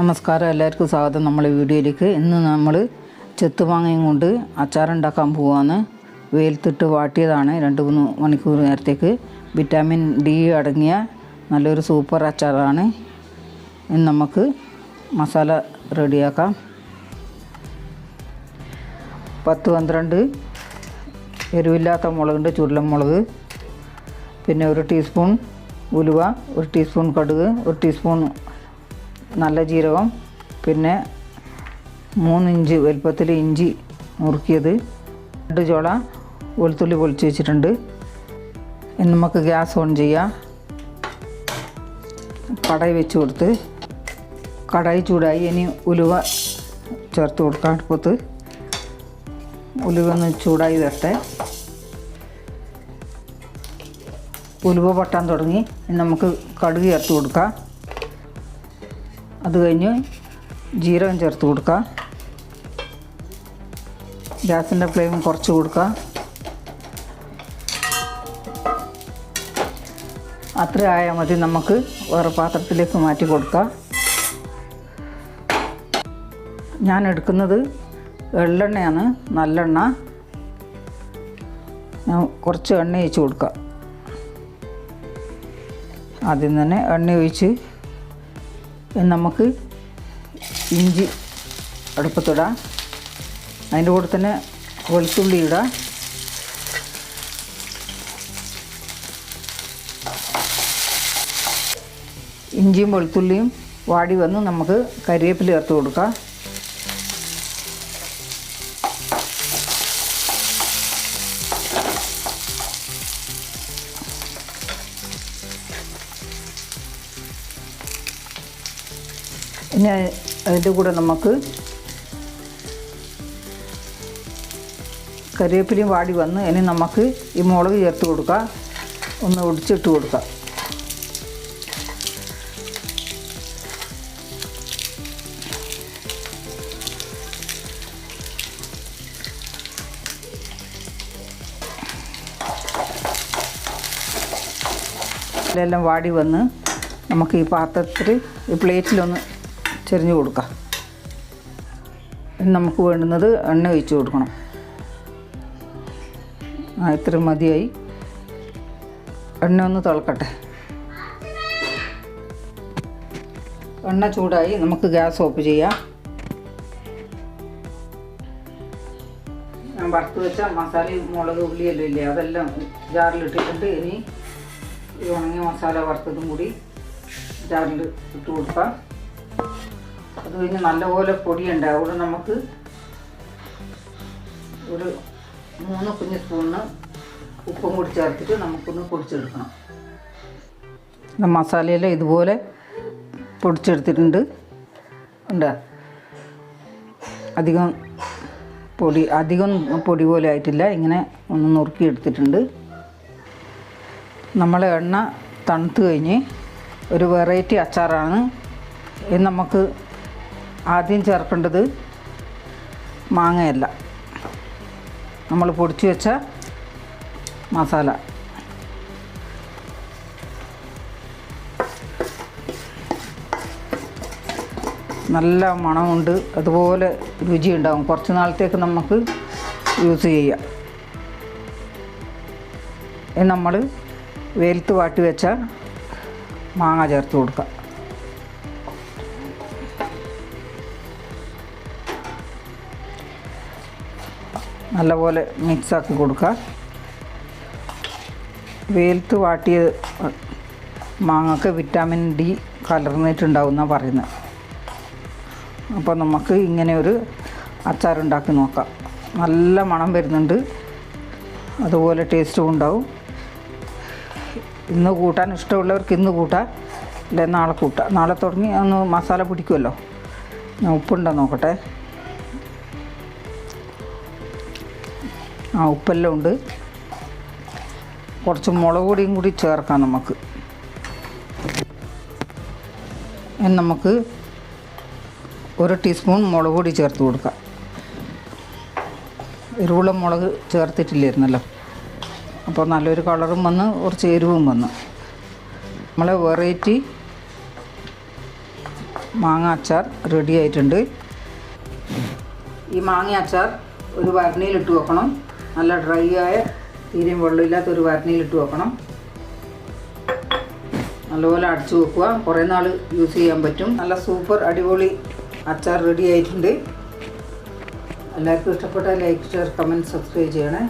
നമസ്കാരം. എല്ലാവർക്കും സ്വാഗതം. നമ്മളെ വീഡിയോയിലേക്ക് ഇന്ന് നമ്മൾ ചെത്തുമാങ്ങയും കൊണ്ട് അച്ചാറുണ്ടാക്കാൻ പോവാന്ന് വെയിലത്തിട്ട് വാട്ടിയതാണ്. രണ്ട് മൂന്ന് മണിക്കൂർ നേരത്തേക്ക്. വിറ്റാമിൻ ഡി അടങ്ങിയ നല്ലൊരു സൂപ്പർ അച്ചാറാണ്. ഇന്ന് നമുക്ക് മസാല റെഡിയാക്കാം. പത്ത് പന്ത്രണ്ട് എരിവില്ലാത്ത മുളകുണ്ട്. ചുരുളമുളക് പിന്നെ ഒരു ടീസ്പൂൺ ഉലുവ ഒരു ടീസ്പൂൺ കടുക് ഒരു ടീസ്പൂൺ നല്ല ജീരകം പിന്നെ മൂന്നിഞ്ച് വലുപ്പത്തിൽ ഇഞ്ചി നുറുക്കിയത് രണ്ട് ചോള വെളുത്തുള്ളി പൊളിച്ച് വെച്ചിട്ടുണ്ട്. ഇനി നമുക്ക് ഗ്യാസ് ഓൺ ചെയ്യാം. കടായി വെച്ച് കൊടുത്ത് കടായി ചൂടായി ഇനി ഉലുവ ചേർത്ത് കൊടുക്കാം അടുപ്പത്ത്. ഉലുവ ഒന്ന് ചൂടായി വരട്ടെ. ഉലുവ പൊട്ടാൻ തുടങ്ങി. നമുക്ക് കടുക് ചേർത്ത് കൊടുക്കാം. അത് കഴിഞ്ഞ് ജീരകം ചേർത്ത് കൊടുക്കുക. ഗ്യാസിന്റെ ഫ്ലെയിം കുറച്ച് കൊടുക്കുക. അത്ര ആയാൽ മതി നമുക്ക് വേറെ പാത്രത്തിലേക്ക് മാറ്റി കൊടുക്കുക. ഞാൻ എടുക്കുന്നത് എള്ളെണ്ണയാണ് നല്ലെണ്ണ. ഞാൻ കുറച്ച് എണ്ണ ഒഴിച്ച് കൊടുക്കുക. ആദ്യം തന്നെ എണ്ണ ഒഴിച്ച് നമുക്ക് ഇഞ്ചി അടുപ്പത്തിടാം. അതിന്റെ കൂടെ തന്നെ വെളുത്തുള്ളി ഇടാം. ഇഞ്ചിയും വെളുത്തുള്ളിയും വാടി വന്ന് നമുക്ക് കരിവേപ്പില ചേർത്ത് കൊടുക്കാം. ഇനി അതിന്റെ കൂടെ നമുക്ക് കരിവേപ്പിലയും വാടി വന്ന് ഇനി നമുക്ക് ഈ മുളക് ചേർത്ത് കൊടുക്കാം. ഒന്ന് ഒടിച്ചിട്ട് കൊടുക്കാം. ഇതെല്ലാം വാടി വന്ന് നമുക്ക് ഈ പാത്രത്തിൽ ഈ പ്ലേറ്റിലൊന്ന് ചെരിഞ്ഞു കൊടുക്കാം. നമുക്ക് വേണ്ടുന്നത് എണ്ണ ഒഴിച്ച് കൊടുക്കണം. ആ ഇത്ര മതിയായി. എണ്ണ ഒന്ന് തിളക്കട്ടെ. എണ്ണ ചൂടായി നമുക്ക് ഗ്യാസ് ഓഫ് ചെയ്യാം. ഞാൻ വറുത്ത് വെച്ച മസാലയും മുളക് ഉള്ളിയെല്ലാം ഇല്ലേ അതെല്ലാം ജാറിലിട്ടിട്ടുണ്ട്. ഇനി ഈ ഉണങ്ങിയ മസാല വറുത്തതും കൂടി ജാറിൽ ഇട്ട് കൊടുക്കാം. അത് കഴിഞ്ഞ് നല്ലപോലെ പൊടിയുണ്ട്. അവിടെ നമുക്ക് ഒരു മൂന്ന് കുഞ്ഞ് സ്പൂണിന് ഉപ്പും കൂടി ചേർത്തിട്ട് നമുക്കൊന്ന് പൊടിച്ചെടുക്കണം. മസാലയെല്ലാം ഇതുപോലെ പൊടിച്ചെടുത്തിട്ടുണ്ട്. ഉണ്ട്. അധികം പൊടി അധികം പൊടി പോലെ ആയിട്ടില്ല. ഇങ്ങനെ ഒന്ന് നുറുക്കി എടുത്തിട്ടുണ്ട്. നമ്മളെ എണ്ണ തണുത്ത് കഴിഞ്ഞ് ഒരു വെറൈറ്റി അച്ചാറാണ്. ഇത് നമുക്ക് ആദ്യം ചേർക്കേണ്ടത് മാങ്ങയല്ല. നമ്മൾ പൊടിച്ചു വെച്ച മസാല. നല്ല മണമുണ്ട്. അതുപോലെ രുചി ഉണ്ടാവും കുറച്ച് നാളത്തേക്ക് നമുക്ക് യൂസ് ചെയ്യാം. നമ്മൾ വെയിലത്ത് വാട്ടി വെച്ച മാങ്ങ ചേർത്ത് കൊടുക്കാം. നല്ലപോലെ മിക്സാക്കി കൊടുക്കുക. വെയിലത്ത് വാട്ടിയ മാങ്ങക്ക് വിറ്റാമിൻ ഡി കലർന്നിട്ടുണ്ടാവും എന്നാണ് പറയുന്നത്. അപ്പോൾ നമുക്ക് ഇങ്ങനെ ഒരു അച്ചാറുണ്ടാക്കി നോക്കാം. നല്ല മണം വരുന്നുണ്ട്. അതുപോലെ ടേസ്റ്റും ഉണ്ടാവും. ഇന്ന് കൂട്ടാൻ ഇഷ്ടമുള്ളവർക്ക് ഇന്ന് കൂട്ടാം. അല്ലെ നാളെ കൂട്ടാം. നാളെ തുടങ്ങി ഒന്ന് മസാല പിടിക്കുമല്ലോ. ഉപ്പുണ്ടോ നോക്കട്ടെ. ആ ഉപ്പെല്ലാം ഉണ്ട്. കുറച്ച് മുളക് പൊടിയും കൂടി ചേർക്കാം നമുക്ക്. നമുക്ക് ഒരു ടീസ്പൂൺ മുളക് പൊടി ചേർത്ത് കൊടുക്കാം. എരിവുള്ള മുളക് ചേർത്തിട്ടില്ലായിരുന്നല്ലോ. അപ്പോൾ നല്ലൊരു കളറും വന്ന് കുറച്ച് എരിവും വന്ന്. നമ്മളെ വെറൈറ്റി മാങ്ങ അച്ചാർ റെഡി ആയിട്ടുണ്ട്. ഈ മാങ്ങ അച്ചാർ ഒരു വരണിയിലിട്ട് വെക്കണം. നല്ല ഡ്രൈ ആയ തീരെയും വെള്ളമില്ലാത്തൊരു വരണിയിലിട്ട് വെക്കണം. നല്ലപോലെ അടച്ചു വെക്കുക. കുറേ നാൾ യൂസ് ചെയ്യാൻ പറ്റും. നല്ല സൂപ്പർ അടിപൊളി അച്ചാർ റെഡി ആയിട്ടുണ്ട്. എല്ലാവർക്കും ഇഷ്ടപ്പെട്ട ലൈക്ക് ഷെയർ കമന്റ് സബ്സ്ക്രൈബ് ചെയ്യണേ.